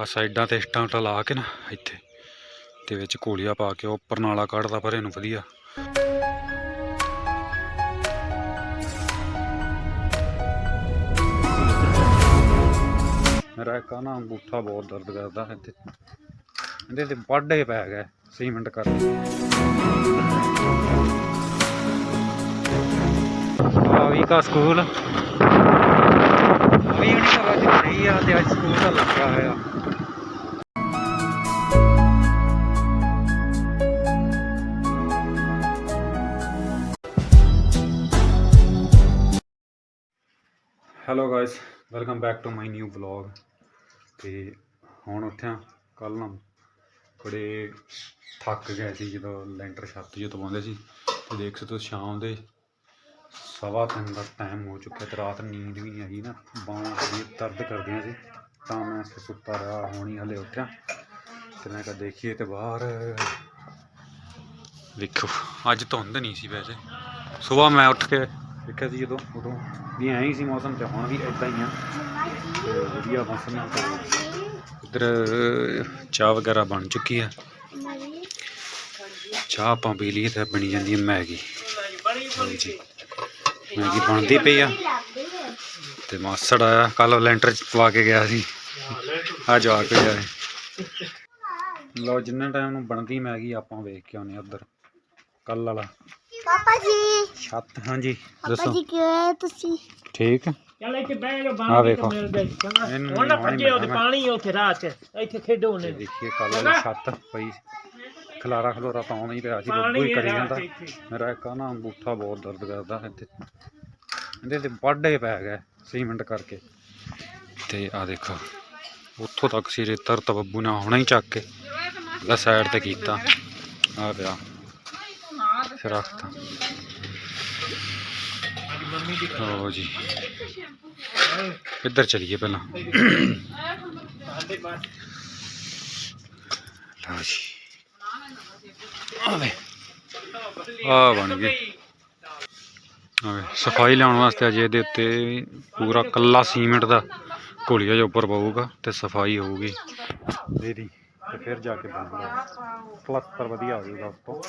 ਆ ਸਾਈਡਾਂ ਤੇ ਇੱਟਾਂ ਉੱਟਾਂ ਲਾ ਕੇ ਨਾ ਇੱਥੇ। ਤੇ ਵਿੱਚ ਕੋਲੀਆ ਪਾ ਕੇ ਉਹ ਉੱਪਰ ਕੱਢਦਾ, ਪਰ ਇਹਨੂੰ ਵਧੀਆ। ਮੇਰਾ ਇੱਕ ਨਾ ਅੰਗੂਠਾ ਬਹੁਤ ਦਰਦ ਕਰਦਾ ਹੈ ਤੇ ਇਹਦੇ ਤੇ ਵਾਢੇ ਪੈ ਗਏ, ਸੀਮੈਂਟ ਕਰਕੇ ਆ ਵੀ ਕਾ ਸਕੂਲ। ਵੀ ਨਹੀਂ ਪਤਾ ਕਿ ਨਹੀਂ ਆ ਤੇ ਅੱਜ ਸਕੂਲ ਦਾ ਲੱਗਾ ਹੋਇਆ। Hello guys welcome back to my new vlog ਤੇ ਹੁਣ ਉੱਠਿਆ ਕੱਲ ਨਾ ਬੜੇ ਥੱਕ ਗਏ ਸੀ ਜਦੋਂ ਲੈਂਟਰ ਛੱਤ ਜਦੋਂ ਪਾਉਂਦੇ ਸੀ। ਤੇ ਦੇਖ ਸਕਦੇ ਸ਼ਾਮ ਦੇ ਸਵਾ ਤਿੰਨ ਦਾ ਟਾਈਮ ਹੋ ਚੁੱਕਿਆ ਤੇ ਰਾਤ ਨੀਂਦ ਵੀ ਨਹੀਂ ਆਈ ਨਾ। ਬਾਹਾਂ ਬੜੀ ਦਰਦ ਕਰਦੀਆਂ ਸੀ, ਤਾਂ ਮੈਂ ਇੱਥੇ ਸੁੱਤਾ ਰਿਹਾ, ਹੁਣ ਹੀ ਹਲੇ ਉੱਠਿਆ। ਤੇ ਮੈਂ ਕਿਹਾ ਦੇਖੀਏ ਤੇ ਬਾਹਰ ਵੇਖੋ, ਅੱਜ ਧੁੰਦ ਨਹੀਂ ਸੀ ਵੈਸੇ। ਸਵੇਰ ਮੈਂ ਉੱਠ ਕੇ ਦੇਖਿਆ ਸੀ ਜਦੋਂ, ਉਦੋਂ ਵੀ ਐਂ ਹੀ ਸੀ ਮੌਸਮ ਤੇ ਹੁਣ ਵੀ ਇਦਾਂ ਹੀ ਆ। ਤੇ ਵਧੀਆ ਮੌਸਮ ਆ। ਤੇ ਚਾਹ ਵਗੈਰਾ ਬਣ ਚੁੱਕੀ ਆ। ਚਾਹ ਆਪਾਂ ਪੀ ਲਈ ਤੇ ਬਣੀ ਜਾਂਦੀ ਹੈ ਮੈਗੀ। ਜੀ ਮੈਗੀ ਬਣਦੀ ਪਈ ਆ। ਤੇ ਮਾਸੜ ਆਇਆ ਕੱਲ ਲੈਂਟਰ ਪਵਾ ਕੇ ਗਿਆ ਸੀ। ਆ ਕੇ ਜਾਏ ਲਓ, ਜਿੰਨੇ ਟਾਈਮ ਨੂੰ ਬਣਦੀ ਮੈਗੀ ਆਪਾਂ ਵੇਖ ਕੇ ਆਉਨੇ ਉੱਧਰ। ਕੱਲ ਵਾਲਾ। ਪਾਪਾ ਜੀ। ਛੱਤ ਹਾਂਜੀ ਪਾਪਾ ਦੱਸੋ। ਜੀ ਕਿਵੇਂ ਤੁਸੀਂ? ਠੀਕ ਚੱਲ ਇੱਥੇ ਬਹਿ ਕੇ ਆਹ ਬਾਹਰ ਵੇਖੋ। ਚੰਗਾ ਇਹਨੂੰ ਹੁਣ ਨਾ ਹੀ ਭੱਜੇ ਉਹਦੇ ਮਿਲਣਾ। ਪਾਣੀ ਉੱਥੇ ਰਾਹ 'ਚ। ਇੱਥੇ ਖੇਡੋ ਨੇ ਦੇਖੀਏ ਕੱਲ ਵਾਲੀ ਛੱਤ ਪਈ। ਖਲਾਰਾ ਖਲੋਰਾ ਤਾਂ ਆਉਂਦਾ ਹੀ ਪਿਆ ਸੀ ਬੱਬੂ ਪਾਣੀ ਹੀ ਹੈ ਕਰੀ ਰਾਹ ਜਾਂਦਾ। 'ਚ ਇੱਥੇ। ਮੇਰਾ ਇੱਕ ਆਹ ਨਾ ਅੰਗੂਠਾ ਬਹੁਤ ਦਰਦ ਕਰਦਾ ਹੈ ਤੇ ਇਹਦੇ ਤੇ ਵਾਢੇ ਪੈ ਗਏ ਸੀਮੈਂਟ ਕਰਕੇ। ਤੇ ਆ ਦੇਖੋ ਉੱਥੋਂ ਤੱਕ ਸੀ ਰੇਤਾ ਤਾਂ ਬੱਬੂ ਨੇ ਹੁਣੇ ਹੀ ਚੱਕ ਕੇ। ਲੈ ਸਾਈਡ ਤੇ ਕੀਤਾ। ਆ ਪਿਆ। ਰੱਖਤਾ ਲਓ ਜੀ। ਇੱਧਰ ਚਲੀਏ ਪਹਿਲਾਂ। ਲਓ ਜੀ। ਆਵੇ ਆ ਬਣ ਗਈ ਆਵੇ ਸਫ਼ਾਈ ਲਾਉਣ ਵਾਸਤੇ ਅਜੇ ਇਹਦੇ ਉੱਤੇ ਪੂਰਾ ਕੱਲਾ ਸੀਮੈਂਟ ਦਾ ਘੋਲੀਆ ਜਿਹਾ ਉੱਪਰ ਪਊਗਾ ਤੇ ਸਫ਼ਾਈ ਹੋਊਗੀ। ਇਹਦੀ ਤੇ ਫਿਰ ਜਾ ਕੇ ਬਣੂਗਾ। ਪਲਸਤਰ ਵਧੀਆ ਹੋ ਜਾਊਗਾ ਉੱਤੋਂ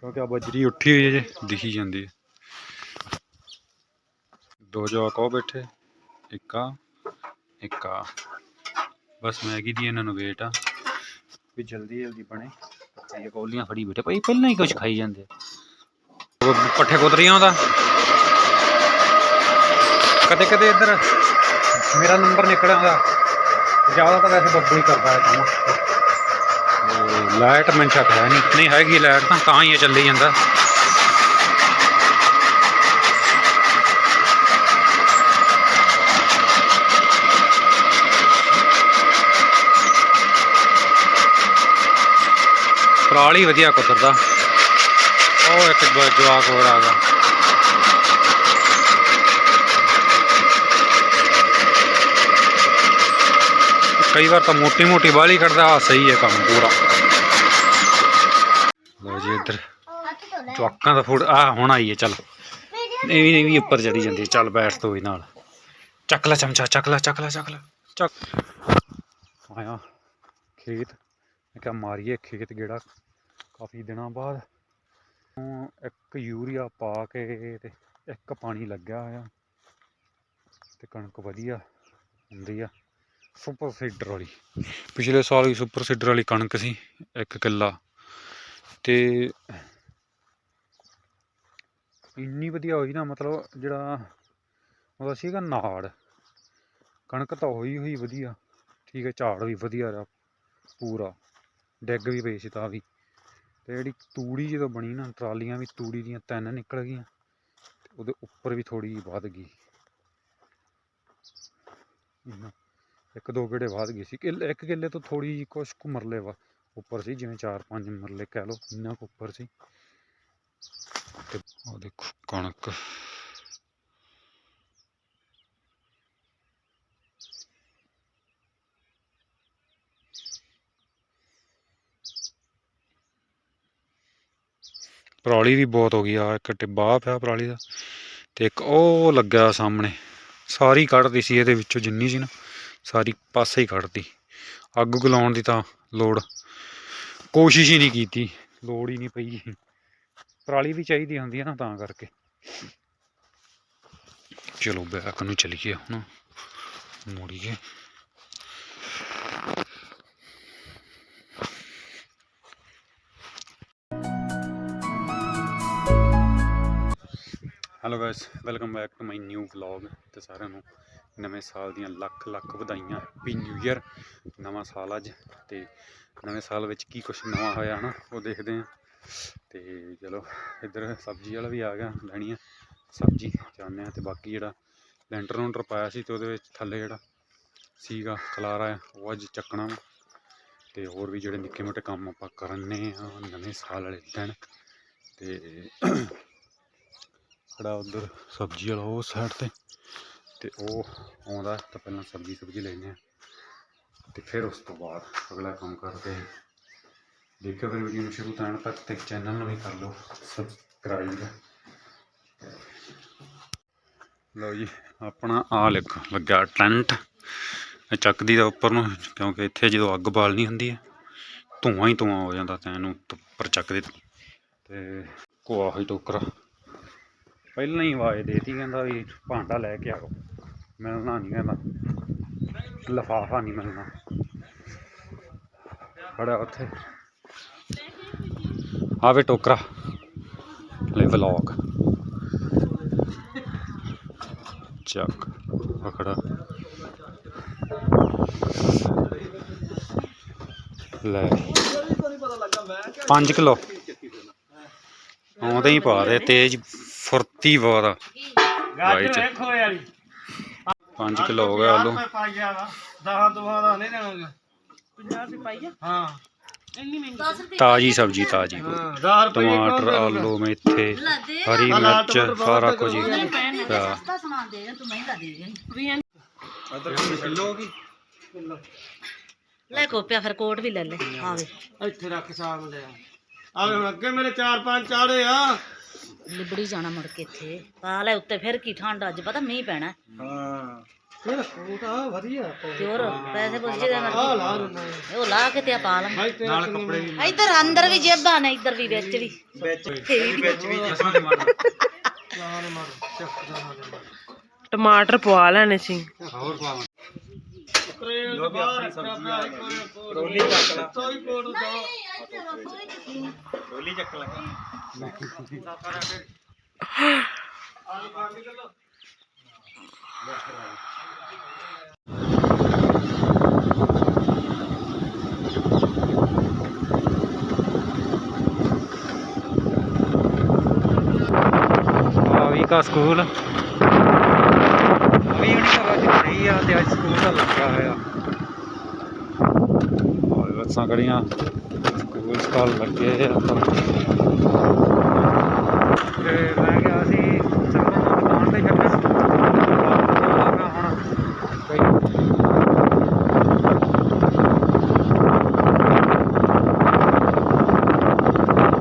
ਕਿਉਂਕਿ ਆ ਬਜਰੀ ਉੱਠੀ ਹੋਈ ਹੈ ਜੇ, ਦਿਖੀ ਜਾਂਦੀ ਹੈ। ਦੋ ਜਵਾਕ ਉਹ ਬੈਠੇ, ਇੱਕ ਆ ਬਸ ਮੈਗੀ ਦੀ ਇਹਨਾਂ ਨੂੰ ਵੇਟ ਆ। ਵੀ ਜਲਦੀ ਜਲਦੀ ਬਣੇ। ਇਹ ਕੋਲੀਆਂ ਫੜੀ ਬੈਠੇ। ਭਾਈ ਪਹਿਲਾਂ ਹੀ ਕੁਝ ਖਾਈ ਜਾਂਦੇ ਪੱਠੇ ਕੁਤਰੀਆਂ ਦਾ ਕਦੇ ਕਦੇ ਇੱਧਰ ਮੇਰਾ ਨੰਬਰ ਨਿਕਲ ਆਉਂਦਾ ਜ਼ਿਆਦਾ ਤਾਂ ਵੈਸੇ ਬੱਬੂ ਹੀ ਕਰਦਾ ਹੈ ਕੰਮ। ਲਾਈਟ ਮਨ ਚੱਕ ਹੈ ਨਹੀਂ। ਨਹੀਂ ਹੈਗੀ ਲਾਈਟ ਤਾਂ ਤਾਂ ਹੀ ਇਹ ਚੱਲੀ ਜਾਂਦਾ। ਪਰਾਲੀ ਵਧੀਆ ਕੁਤਰਦਾ। ਉਹ ਇੱਕ ਜ- ਜਵਾਕ ਹੋਰ ਆ ਕਈ ਵਾਰ ਤਾਂ ਮੋਟੀ ਮੋਟੀ ਬਾਲੀ ਕੱਢਦਾ ਸਹੀ ਹੈ ਕੰਮ ਪੂਰਾ। ਲੋ ਜੀ ਇੱਧਰ ਜਵਾਕਾਂ ਦਾ ਫੂਡ ਆ ਹੁਣ ਆਈ ਹੈ, ਚੱਲ। ਇਹ ਵੀ ਇਹ ਵੀ ਉੱਪਰ ਚੜੀ ਜਾਂਦੀ ਹੈ, ਚੱਲ ਬੈਠ ਤੋ ਹੀ ਨਾਲ। ਚੱਕ ਲੈ ਚਮਚਾ, ਚੱਕ ਲੈ ਚੱਕ ਲੈ ਚੱਕ ਲੈ, ਚੱਕ। ਆਇਆ, ਖੇਤ। ਮੈਂ ਕਿਹਾ ਮਾਰੀਏ ਖੇਤ ਗੇੜਾ, ਕਾਫੀ ਦਿਨਾਂ ਬਾਅਦ। ਇੱਕ ਯੂਰੀਆ ਪਾ ਕੇ ਤੇ ਇੱਕ ਪਾਣੀ ਲੱਗਿਆ ਹੋਇਆ। ਤੇ ਕਣਕ ਵਧੀਆ ਹੁੰਦੀ ਆ। ਸੁਪਰ ਸੀਡਰ ਵਾਲੀ। ਪਿਛਲੇ ਸਾਲ ਵੀ ਸੁਪਰ ਸੀਡਰ ਵਾਲੀ ਕਣਕ ਸੀ, ਇੱਕ ਕਿੱਲਾ। ਤੇ ਇੰਨੀ ਵਧੀਆ ਹੋਈ ਨਾ, ਮਤਲਬ ਜਿਹੜਾ, ਉਹਦਾ ਸੀਗਾ ਨਾੜ। ਕਣਕ ਤਾਂ ਹੋਈ ਹੋਈ ਵਧੀਆ, ਠੀਕ ਹੈ, ਝਾੜ ਵੀ ਵਧੀਆ ਰਿਹਾ ਪੂਰਾ। ਡਿੱਗ ਵੀ ਪਈ ਸੀ ਤਾਂ ਵੀ। ਤੇ ਜਿਹੜੀ ਤੂੜੀ ਜਦੋਂ ਬਣੀ ਨਾ, ਟਰਾਲੀਆਂ ਵੀ, ਤੂੜੀ ਦੀਆਂ ਤਿੰਨ ਨਿਕਲ ਗਈਆਂ ਉਹਦੇ ਉੱਪਰ ਵੀ ਥੋੜੀ ਜਿਹੀ ਵੱਧ ਗਈ। ਇੰਨਾ। ਇੱਕ ਦੋ ਗੇੜੇ ਬਾਅਦ ਗਈ ਸੀ। ਕਿੱਲੇ, ਇੱਕ ਕਿੱਲੇ ਤੋਂ ਥੋੜੀ ਜਿਹੀ ਕੁਛ ਕੁ ਮਰਲੇ ਵਾ, ਉੱਪਰ ਸੀ, ਜਿਵੇਂ ਚਾਰ ਪੰਜ ਮਰਲੇ ਕਹਿ ਲਓ, ਇੰਨਾ ਕੁ ਉੱਪਰ ਸੀ। ਤੇ ਉਹ ਦੇਖੋ ਕਣਕ। ਪਰਾਲੀ ਵੀ ਬਹੁਤ ਹੋ ਗਈ ਆ ਇੱਕ ਟਿੱਬਾ ਪਿਆ ਪਰਾਲੀ ਦਾ, ਤੇ ਇੱਕ ਉਹ ਲੱਗਿਆ ਸਾਹਮਣੇ, ਸਾਰੀ ਕੱਢਦੀ ਸੀ ਇਹਦੇ ਵਿੱਚੋਂ ਜਿੰਨੀ ਸੀ ਨਾ। ਸਾਰੀ ਪਾਸੇ ਹੀ ਕੱਢਦੀ ਅੱਗ ਗੁਲਾਉਣ ਦੀ ਤਾਂ ਲੋੜ ਕੋਸ਼ਿਸ਼ ਹੀ ਨਹੀਂ ਕੀਤੀ। ਲੋੜ ਹੀ ਨਹੀਂ ਪਈ। ਪਰਾਲੀ ਵੀ ਚਾਹੀਦੀ ਹੁੰਦੀ ਹੈ ਨਾ ਤਾਂ ਕਰਕੇ। ਚਲੋ ਬੈਕ ਨੂੰ ਚਲੀਏ ਹੁਣ। ਮੁੜੀਏ। Hello guys welcome back to my new vlog ਤੇ ਸਾਰਿਆਂ ਨੂੰ। ਨਵੇਂ ਸਾਲ ਦੀਆਂ ਲੱਖ ਲੱਖ ਵਧਾਈਆਂ ਹੈਪੀ ਨਿਊ ਇਅਰ ਨਵਾਂ ਸਾਲ ਅੱਜ ਤੇ ਨਵੇਂ ਸਾਲ ਵਿੱਚ ਕੀ ਕੁਝ ਨਵਾਂ ਹੋਇਆ ਹਨਾ, ਉਹ ਦੇਖਦੇ ਆਂ ਤੇ ਚਲੋ, ਇੱਧਰ ਸਬਜ਼ੀ ਵਾਲਾ ਵੀ ਆ ਗਿਆ, ਲੈਣੀ ਆ ਸਬਜ਼ੀ ਚਾਹੁੰਦੇ ਆ ਤੇ ਬਾਕੀ ਜਿਹੜਾ ਲੈਂਟਰ ਲੂੰਟਰ ਪਾਇਆ ਸੀ ਤੇ ਉਹਦੇ ਵਿੱਚ ਥੱਲੇ ਜਿਹੜਾ ਸੀਗਾ ਖਲਾਰਾ ਉਹ ਅੱਜ ਚੱਕਣਾ ਵਾ। ਤੇ ਹੋਰ ਵੀ ਜਿਹੜੇ ਨਿੱਕੇ ਮੋਟੇ ਕੰਮ ਆਪਾਂ ਕਰਨੇ ਆ ਨਵੇਂ ਸਾਲ ਵਾਲੇ ਦਿਨ ਤੇ ਖੜਾ ਉਧਰ ਸਬਜ਼ੀ ਵਾਲਾ ਉਹ ਸਾਈਡ ਤੇ। ਤੇ ਉਹ ਆਉਂਦਾ ਤਾਂ ਪਹਿਲਾਂ ਸਬਜ਼ੀ ਸਬਜ਼ੀ ਲੈਣੇ ਆ ਤੇ ਫਿਰ ਉਸ ਤੋਂ ਬਾਅਦ ਅਗਲਾ ਕੰਮ ਕਰਦੇ ਹਾਂ। ਦੇਖਿਓ ਫਿਰ ਵੀਡੀਓ ਨੂੰ ਸ਼ੁਰੂ ਤੋਂ ਤੱਕ ਤੇ ਚੈਨਲ ਨੂੰ ਵੀ ਕਰ ਲਓ ਸਬਸਕ੍ਰਾਈਬ ਲਓ ਜੀ, ਆਪਣਾ ਆ ਲਿਖ ਲੱਗਾ ਟੈਂਟ। ਚੱਕਦੀ ਦਾ ਉੱਪਰ ਨੂੰ, ਕਿਉਂਕਿ ਇੱਥੇ ਜਦੋਂ ਅੱਗ ਬਾਲਣੀ ਹੁੰਦੀ ਹੈ, ਧੂੰਆਂ ਹੀ ਧੂੰਆਂ ਹੋ ਜਾਂਦਾ ਤੈਨੂੰ ਇਹਨੂੰ ਉੱਪਰ ਚੱਕਦੇ। ਤੇ ਕੋਆ ਹੀ ਟੋਕਰਾ। ਪਹਿਲਾਂ ਹੀ ਆਵਾਜ਼ ਦੇਤੀ, ਕਹਿੰਦਾ ਵੀ ਭਾਂਡਾ ਲੈ ਕੇ ਆਓ। ਮਿਲਣਾ ਨਹੀਂ ਕਹਿੰਦਾ। ਲਫਾਫਾ ਨਹੀਂ ਮਿਲਣਾ। ਖੜਾ ਉੱਥੇ। ਆਵੇ ਟੋਕਰਾ। ਲੈ ਵਲੌਗ। ਚੱਕ। ਖੜਾ ਲੈ। 5 ਕਿਲੋ। ਆਉਂਦੇ ਹੀ ਪਾ ਦੇ, ਤੇਜ਼। ਫੁਰਤੀ ਬਹੁਤ ਆ। ਗਾਜਰ Right. ਵੇਖੋ ਯਾਰ। 5 ਕਿਲੋ ਹੋ ਗਿਆ ਆਲੂ। ਪਾਈਆ ਵਾ 10 ਦੁਆ ਦਾ ਨਹੀਂ ਦੇਣਾਗਾ 50 ਰੁਪਏ ਪਾਈਆ ਹਾਂ। ਇੰਨੀ ਮਹਿੰਗੀ ਤਾਜੀ ਸਬਜ਼ੀ ਤਾਜੀ। ਹਾਂ 10 ਰੁਪਏ ਟਮਾਟਰ ਆਲੂ ਮੇਥੇ ਹਰੀ ਮਿਰਚ ਸਾਰਾ ਕੁਝ ਹੀ। ਸਸਤਾ ਸਮਾਨ ਦੇ ਤੂੰ ਮਹਿੰਗਾ ਦੇ ਦੇ। ਕਿਲੋ ਕੀ ਲੈ ਕੋਪਿਆ ਫਿਰ ਕੋਟ ਵੀ ਲੈ ਲੈ। ਆਵੇ ਇੱਥੇ ਰੱਖ ਸਾਗ ਲਿਆ। ਆਵੇ ਹੁਣ ਅੱਗੇ ਮੇਰੇ 4-5 ਚਾੜੇ ਆ। ਲਿਬੜੀ ਜਾਣਾ ਮੁੜ ਕੇ ਇੱਥੇ। ਪਾ ਲੈ ਉੱਤੇ ਫਿਰ ਕੀ ਠੰਡ ਅੱਜ ਪਤਾ ਮੀਂਹ ਪੈਣਾ ਹਾਂ। ਇਹ ਕੋਟ ਆ ਵਧੀਆ। ਤੇ ਹੋਰ ਪੈਸੇ ਪੁੱਛ ਜਿਹਦੇ ਆ ਮਰਜ਼ੀ ਲਾ ਦਿੰਦਾ ਉਹ ਲਾ ਕੇ ਤੇ ਆ ਪਾ ਲਾਂ। ਭਾਈ ਤੇਰਾ ਕੱਪੜੇ ਵੀ ਇੱਧਰ ਅੰਦਰ ਵੀ ਜੇਬਾਂ ਨੇ ਇੱਧਰ ਵੀ ਵਿੱਚ ਵੀ। ਵਿੱਚ ਵਿੱਚ ਵੀ ਜਾਨ ਮਾਰ ਚੱਕ ਜਾਨ ਟਮਾਟਰ ਪਵਾ ਲੈਣੇ ਸੀ। ਹੋਰ ਪਾਵਾਂ ਟ੍ਰੇਨ ਤੋਂ ਬਾਹਰ ਰੱਖਿਆ ਪਿਆ ਇੱਕ ਵਾਰ ਕੋਟ ਰੋਲੀ ਚੱਕ ਲਾ ਕੋਈ ਕੋਟ ਦਾ ਰੋਲੀ ਚੱਕ ਲਾ ਆ ਵੀ ਕਾ ਸਕੂਲ ਵੀ ਹੁਣ ਤਾਂ ਅੱਜ ਨਹੀਂ ਆ ਤੇ ਅੱਜ ਸਕੂਲ ਦਾ ਲੱਗਾ ਹੋਇਆ ਔਰ ਬੱਸਾਂ ਖੜੀਆਂ। ਸਕੂਲ ਸਕਾਲ ਲੱਗੇ ਆ ਪਰ ਤੇ ਮੈਂ ਗਿਆ ਸੀ ਸਰਵਨ ਨੂੰ ਦੁਕਾਨ ਤੇ ਛੱਡਣ ਲੱਗਾ ਹੁਣ ਕੋਈ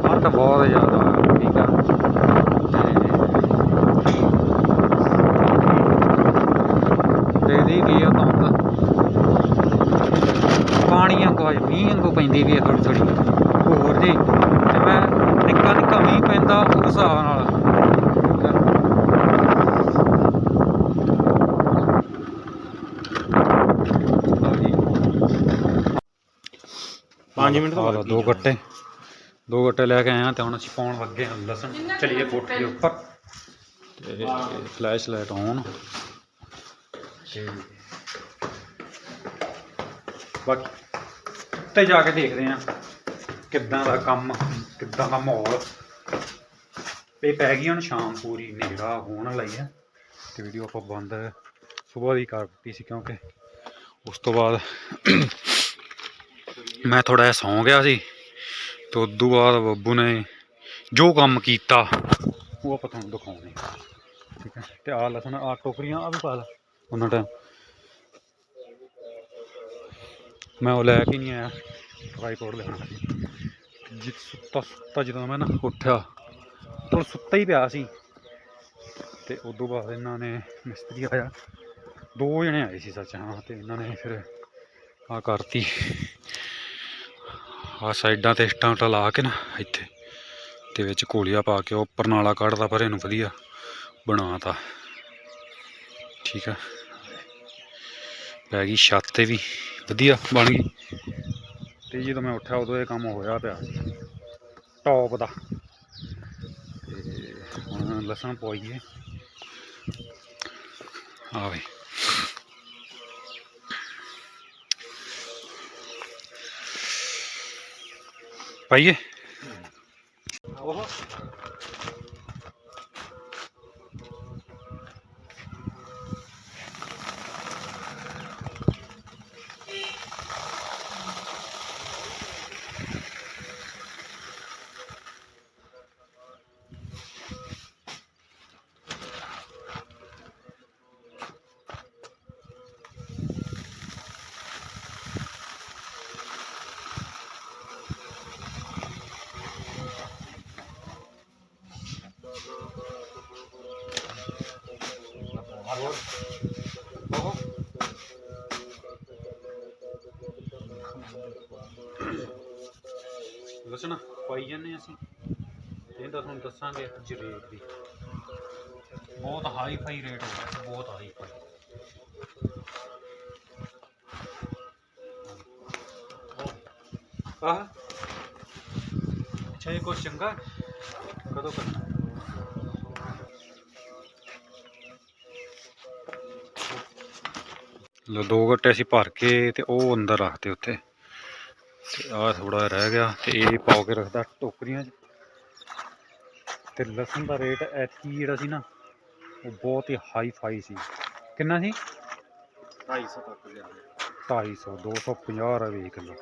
ਆ ਤਾਂ ਬਹੁਤ ਜ਼ਿਆਦਾ ਠੀਕ ਆ। ਤੇ ਦੇ ਦੀ ਕੀ ਆ ਤਾਂ ਤਾਂ ਪਾਣੀ ਵਾਂਗੂ ਅੱਜ ਵਾਂਗੂ ਪੈਂਦੀ ਵੀ ਥੋੜੀ ਥੋੜੀ ਹੋਰ ਜੀ ਜਿਵੇਂ ਨਿੱਕਾ ਨਿੱਕਾ ਮੀਂਹ ਪੈਂਦਾ ਉਸ ਹਿਸਾਬ ਨਾਲ। ਠੀਕ ਆ। ਲਓ ਜੀ 5 ਮਿੰਟ ਲਓ ਦੋ ਗੱਟੇ ਦੋ ਗੱਟੇ ਲੈ ਕੇ ਆਏ ਆ ਤੇ ਹੁਣ ਅਸੀਂ ਪਾਉਣ ਲੱਗੇ ਹਾਂ ਲਸਣ। ਚਲੀਏ ਕੋਠੇ ਦੇ ਉੱਪਰ। ਤੇ ਫਲੈਸ਼ ਲਾਈਟ ਆਨ। ਤੇ ਬਾਕੀ ਉੱਤੇ ਜਾ ਕੇ ਦੇਖਦੇ ਆ ਕਿੱਦਾਂ ਦਾ ਕੰਮ, ਕਿੱਦਾਂ ਦਾ ਮਾਹੌਲ। ਇਹ ਪੈ ਗਈ ਹੁਣ ਸ਼ਾਮ ਪੂਰੀ, ਹਨੇਰਾ ਹੋਣ ਵਾਲਾ ਹੀ ਤੇ ਵੀਡੀਓ ਆਪਾਂ ਬੰਦ ਸਵੇਰ ਦੀ ਕਰ ਦਿੱਤੀ ਸੀ ਕਿਉਂਕਿ ਉਸ ਤੋਂ ਬਾਅਦ ਮੈਂ ਥੋੜਾ ਜਿਹਾ ਸੌਂ ਗਿਆ ਸੀ ਤੇ ਉਦੋਂ ਬਾਅਦ ਬੱਬੂ ਨੇ ਜੋ ਕੰਮ ਕੀਤਾ, ਉਹ ਆਪਾਂ ਤੁਹਾਨੂੰ ਦਿਖਾਉਣੇ ਠੀਕ ਹੈ ਤੇ ਆ ਲਸਣ ਆ ਟੋਕਰੀਆਂ ਆ ਵੀ ਪਾ ਲਾ। ਉਹਨਾਂ ਟਾਈਮ ਮੈਂ ਉਹ ਲੈ ਕੇ ਨਹੀਂ ਆਇਆ। ਟਰਾਈਪੋਡ ਲੈਣਾ ਜਿੱਤ ਸੁੱਤਾ ਸੁੱਤਾ ਜਦੋਂ ਮੈਂ ਨਾ ਉੱਠਿਆ ਤਾਂ ਸੁੱਤਾ ਹੀ ਪਿਆ ਸੀ। ਤੇ ਉਦੋਂ ਬਾਅਦ ਇਹਨਾਂ ਨੇ ਮਿਸਤਰੀ ਆਇਆ। ਦੋ ਜਣੇ ਆਏ ਸੀ ਸੱਚ, ਹਾਂ, ਤੇ ਇਹਨਾਂ ਨੇ ਫਿਰ ਆ ਕਰਤੀ। ਆ ਸਾਈਡਾਂ ਤੇ ਇੱਟਾਂ ਉੱਟਾਂ ਲਾ ਕੇ ਨਾ ਇੱਥੇ, ਤੇ ਵਿੱਚ ਕੋਲੀਆ ਪਾ ਕੇ ਉਹ ਪਰਨਾਲਾ ਨਾਲਾ ਕੱਢਦਾ ਪਰ ਇਹਨੂੰ ਵਧੀਆ ਬਣਾਤਾ। ਠੀਕ ਆ। ਪੈ ਗਈ ਛੱਤ ਤੇ ਵੀ। ਵਧੀਆ ਬਣ ਗਈ। ਤੇ ਜਦੋਂ ਮੈਂ ਉੱਠਿਆ ਉਦੋਂ ਇਹ ਕੰਮ ਹੋਇਆ ਪਿਆ ਟੌਪ ਦਾ। ਤੇ ਹੁਣ ਲਸਣ ਪਵਾਈਏ। ਆਵੇ ਪਾਈਏ ਉਹ ਲਸਣ ਪਾਈ ਜਾਂਦੇ ਅਸੀਂ। ਇਹ ਤਾਂ ਤੁਹਾਨੂੰ ਦੱਸਾਂਗੇ ਅੱਜ ਰੇਟ ਦੀ। ਬਹੁਤ ਹਾਈ ਫਾਈ ਰੇਟ ਹੋ ਗਿਆ ਬਹੁਤ ਹਾਈ ਫਾਈ ਆਹ। ਅੱਛਾ, ਇਹ ਕੁਛ ਚੰਗਾ ਕਦੋਂ ਕਰਨਾ? ਦੋ ਗੱਟੇ ਅਸੀਂ ਭਰ ਕੇ ਤੇ ਉਹ ਅੰਦਰ ਰੱਖਦੇ ਉੱਥੇ। ਤੇ ਆਹ ਥੋੜਾ ਰਹਿ ਗਿਆ ਤੇ ਇਹ ਪਾ ਕੇ ਰੱਖਦਾ ਟੋਕਰੀਆਂ 'ਚ। ਤੇ ਲਸਣ ਦਾ ਰੇਟ ਐਤਕੀ ਜਿਹੜਾ ਸੀ ਨਾ ਉਹ ਬਹੁਤ ਹੀ ਹਾਈ ਫਾਈ ਸੀ। ਕਿੰਨਾ ਸੀ? 250 ਤੱਕ ਲਿਆ 250 250 ਰੁਪਏ ਕਿਲੋ।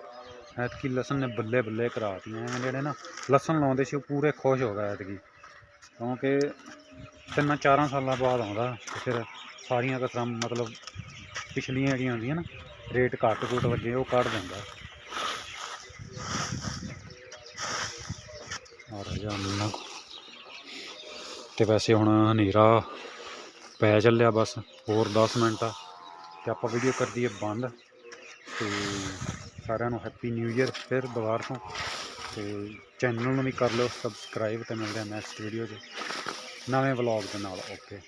ਐਤਕੀ ਲਸਣ ਨੇ ਬੱਲੇ ਬੱਲੇ ਕਰਾਤੀਆਂ ਜਿਹੜੇ ਨਾ ਲਸਣ ਲਾਉਂਦੇ ਸੀ ਉਹ ਪੂਰੇ ਖੁਸ਼ ਹੋ ਗਏ ਐਤਕੀ। ਕਿਉਂਕਿ ਤਿੰਨਾਂ ਚਾਰਾਂ ਸਾਲਾਂ ਬਾਅਦ ਆਉਂਦਾ ਫਿਰ ਸਾਰੀਆਂ ਕਸਰਾਂ ਮਤਲਬ ਪਿਛਲੀਆਂ ਜਿਹੜੀਆਂ ਹੁੰਦੀਆਂ ਨਾ, ਰੇਟ ਘੱਟ ਘੁੱਟ ਵੱਜੇ ਉਹ ਕੱਢ ਦਿੰਦਾ। ਆ ਰਾਜਾ ਮਿਲਣਾ ਤੇ ਵੈਸੇ ਹੁਣ ਹਨੇਰਾ ਪੈ ਚੱਲਿਆ ਬਸ, ਹੋਰ 10 ਮਿੰਟ ਆ। ਤੇ ਆਪਾਂ ਵੀਡੀਓ ਕਰ ਦਈਏ ਬੰਦ। ਤੇ ਸਾਰਿਆਂ ਨੂੰ ਹੈਪੀ ਨਿਊ ਇਅਰ ਫਿਰ ਦੁਬਾਰਾ ਤੋਂ। ਤੇ ਚੈਨਲ ਨੂੰ ਵੀ ਕਰ ਲਿਓ ਸਬਸਕ੍ਰਾਈਬ ਤੇ ਮਿਲਦੇ ਆ ਨੈਕਸਟ ਵੀਡੀਓ 'ਚ। ਨਵੇਂ ਵਲੌਗ ਦੇ ਨਾਲ ਓਕੇ